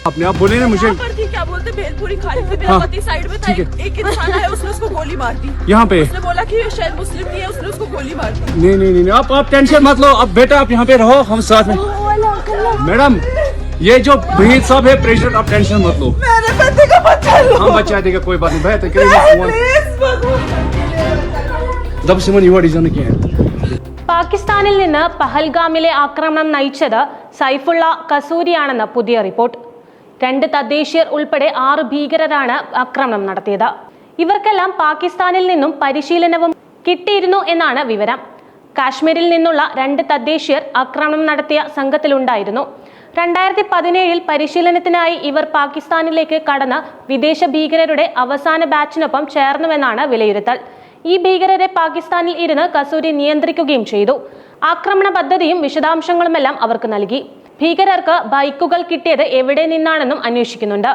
आपने आप बोले ना मुझे यहाँ पर थी क्या बोलते भेलपुरी खाली थी हाँ, बेलपति साइड में था ठीक है। एक एक इंसान आया उसने उसको गोली मार दी यहाँ पे उसने बोला कि ये शायद मुस्लिम नहीं है उसने उसको गोली मार दी नहीं नहीं नहीं नहीं, आप आप टेंशन मत लो अब बेटा आप यहाँ पे रहो हम साथ में मैडम ये जो भीड़ सब है प्रेशर आप टेंशन मत लो मेरे बच्चे का बच्चा लो हम बचा देगा कोई बात नहीं बेहतर करेंगे प्लीज भगवान जब सिमन युवा डिजाइन किया है പാകിസ്ഥാനിൽ നിന്ന് പഹൽഗാമിലെ ആക്രമണം നയിച്ചത് സൈഫുള്ള കസൂരിയാണെന്ന് പുതിയ റിപ്പോർട്ട് രണ്ട് തദ്ദേശീയർ ഉൾപ്പെടെ ആറ് ഭീകരരാണ് ആക്രമണം നടത്തിയത്. ഇവർക്കെല്ലാം പാകിസ്ഥാനിൽ നിന്നും പരിശീലനവും കിട്ടിയിരുന്നു എന്നാണ് വിവരം. കാശ്മീരിൽ നിന്നുള്ള രണ്ട് തദ്ദേശീയർ ആക്രമണം നടത്തിയ സംഘത്തിലുണ്ടായിരുന്നു. രണ്ടായിരത്തി പതിനേഴിൽ പരിശീലനത്തിനായി ഇവർ പാകിസ്ഥാനിലേക്ക് കടന്ന് വിദേശ ഭീകരരുടെ അവസാന ബാച്ചിനൊപ്പം ചേർന്നുവെന്നാണ് വിലയിരുത്തൽ. ഈ ഭീകരരെ പാകിസ്ഥാനിൽ ഇരുന്ന് കസൂരി നിയന്ത്രിക്കുകയും ചെയ്തു. ആക്രമണ പദ്ധതിയും വിശദാംശങ്ങളുമെല്ലാം അവർക്ക് നൽകി. ഭീകരർക്ക് ബൈക്കുകൾ കിട്ടിയത് എവിടെ നിന്നാണെന്നും അന്വേഷിക്കുന്നുണ്ട്.